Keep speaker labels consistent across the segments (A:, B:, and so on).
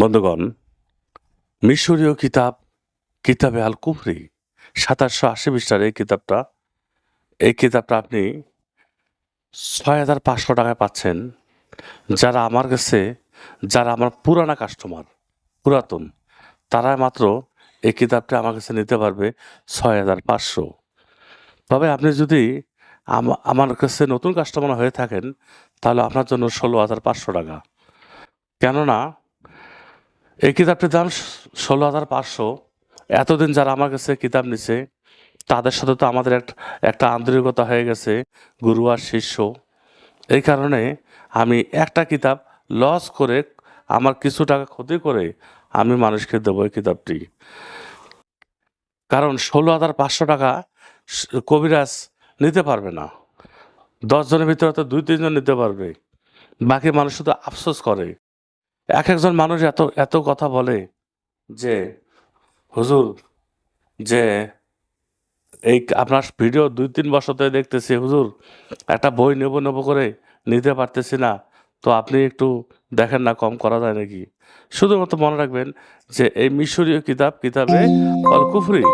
A: বন্ধুগণ, মিশরীয় কিতাব, কিতাবে আল কুফরি সাতাশশো আশি পৃষ্ঠার এই কিতাবটা এই কিতাবটা আপনি ছয় হাজার পাঁচশো টাকায় পাচ্ছেন। যারা আমার কাছে, যারা আমার পুরানা কাস্টমার, পুরাতন তারা মাত্র এই কিতাবটা আমার কাছে নিতে পারবে ছয় হাজার পাঁচশো। তবে আপনি যদি আমার কাছে নতুন কাস্টমার হয়ে থাকেন, তাহলে আপনার জন্য ষোলো হাজার পাঁচশো টাকা। কেননা এই কিতাবটির দাম ষোলো হাজার পাঁচশো। এতদিন যারা আমার কাছে কিতাব নিছে, তাদের সাথে তো আমাদের একটা আন্তরিকতা হয়ে গেছে, গুরু আর শিষ্য। এই কারণে আমি একটা কিতাব লস করে আমার কিছু টাকা ক্ষতি করে আমি মানুষকে দেবো এই কিতাবটি। কারণ ষোলো হাজার পাঁচশো টাকা কবিরাজ নিতে পারবে না। দশজনের ভিতরে তো দুই, তিনজন নিতে পারবে। বাকি মানুষ শুধু আফসোস করে। এক একজন মানুষ এত এত কথা বলে যে, হুজুর, যে এই আপনার ভিডিও দুই, তিন বছর ধরে দেখতেছি, হুজুর, একটা বই নেব নেব করে নিতে পারতেছি না। তো আপনি একটু দেখেন না, কম করা যায় নাকি? শুধুমাত্র মনে রাখবেন যে এই মিশরীয় কিতাব, কিতাবে অল কুফরি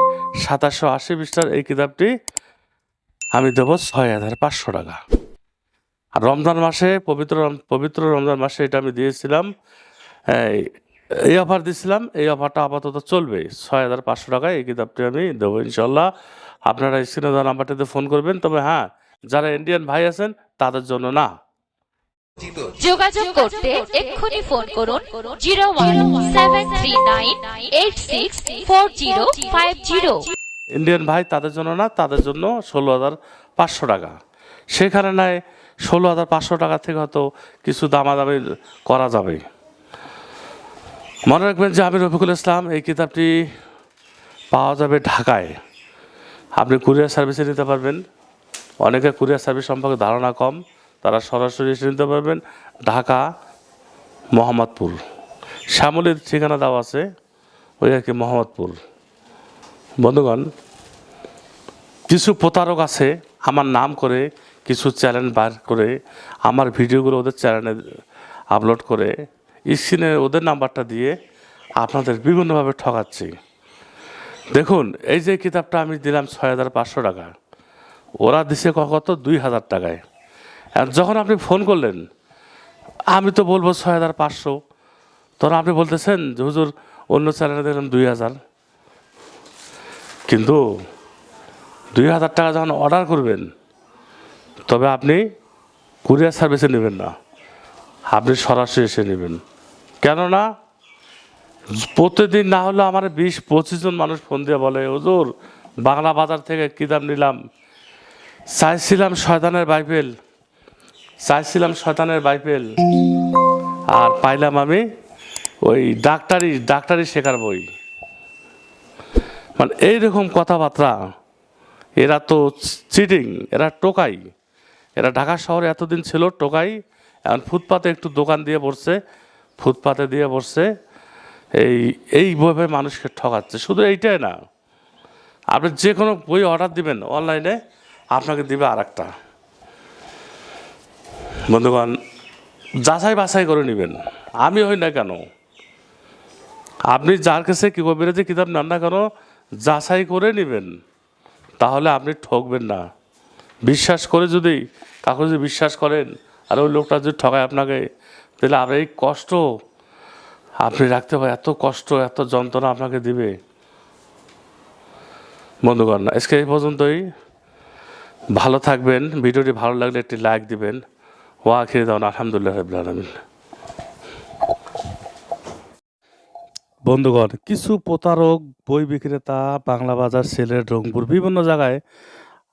A: সাতাশশো আশি পৃষ্ঠার এই কিতাবটি আমি দেবো ছয় হাজার পাঁচশো টাকা। আর রমজান মাসে পবিত্র পবিত্র রমজান মাসে এটা আমি দিয়েছিলাম এই এই অফার দিয়েছিলাম এই অফারটা আপাতত চলবে। ছয় হাজার পাঁচশো টাকায় এই কিতাবটি আমি দেবো ইনশাল্লাহ আপনারা স্ক্রিনে দেওয়া নাম্বারটিতে ফোন করবেন তবে হ্যাঁ যারা ইন্ডিয়ান ভাই আছেন তাদের জন্য না।
B: যোগাযোগ করতে এক্ষুনি ফোন করুন zero one seven three nine eight six four zero five zero.
A: Indian ভাই তাদের জন্য না তাদের জন্য ষোলো হাজার পাঁচশো টাকা। সেখানে নয় ষোলো হাজার পাঁচশো টাকা থেকে হয়তো কিছু দামাদামি করা যাবে। মনে রাখবেন যে আমি রফিকুল ইসলাম, এই কিতাবটি পাওয়া যাবে ঢাকায়। আপনি কুরিয়ার সার্ভিসে নিতে পারবেন। অনেকে কুরিয়ার সার্ভিস সম্পর্কে ধারণা কম, তারা সরাসরি এসে নিতে পারবেন। ঢাকা, মোহাম্মদপুর। শ্যামলির ঠিকানা দেওয়া আছে, ওই আর কি মোহাম্মদপুর। বন্ধুগণ, কিছু প্রতারক আছে, আমার নাম করে কিছু চ্যানেল বার করে আমার ভিডিওগুলো ওদের চ্যানেলে আপলোড করে স্ক্রিনে ওদের নাম্বারটা দিয়ে আপনাদের বিভিন্নভাবে ঠকাচ্ছি। দেখুন, এই যে কিতাবটা আমি দিলাম ছয় হাজার পাঁচশো টাকা, ওরা দিছে কত? দুই হাজার টাকায়। যখন আপনি ফোন করলেন, আমি তো বলব ছয় হাজার পাঁচশো। তখন আপনি বলতেছেন যে হুজুর, অন্য চ্যানেলে দিলাম দুই হাজার। কিন্তু দুই হাজার টাকা যখন অর্ডার করবেন তবে আপনি কুরিয়ার সার্ভিসে নেবেন না। আপনি সরাসরি এসে নেবেন। কেননা প্রতিদিন না হলে আমার বিশ পঁচিশ জন মানুষ ফোন দিয়ে বলে, হুজুর, বাংলা বাজার থেকে কিতাব নিলাম? চাইছিলাম শয়তানের বাইবেল চাইছিলাম শয়তানের বাইবেল আর পাইলাম আমি ওই ডাক্তারি ডাক্তারি শেখার বই। মানে এইরকম কথাবার্তা, এরা তো চিটিং এরা টোকাই। এরা ঢাকা শহরে এতদিন ছিল টোকাই, এখন ফুটপাতে একটু দোকান দিয়ে বসছে, ফুটপাতে দিয়ে বসছে, এই, এইভাবে মানুষকে ঠকাচ্ছে। শুধু এইটাই না, আপনি যে কোনো বই অর্ডার দিবেন অনলাইনে, আপনাকে দিবে আর একটা বন্ধুগণ, যাচাই বাছাই করে নেবেন। আমি হই না কেন? আপনি যার কাছে কি কবিরাজি কিতাব নেন না কেন, যাচাই করে নেবেন। তাহলে আপনি ঠকবেন না। বিশ্বাস করে যদি কাউকে যদি বিশ্বাস করেন, আর ওই লোকটা যদি ঠকায় আপনাকে, তাহলে আর এই কষ্ট আপনি রাখতে পারেন, এত কষ্ট, এত যন্ত্রণা আপনাকে দিবে। বন্ধুগণ, আজকে এই পর্যন্তই। ভালো থাকবেন, ভিডিওটি ভালো লাগলে একটি লাইক দিবেন। ওয়া খেয়ে দাও আলহামদুলিল্লাহ আলমিন। বন্ধুগণ, কিছু প্রতারক, বই বিক্রেতা, বাংলা বাজার, সেলের রংপুর, বিভিন্ন জায়গায়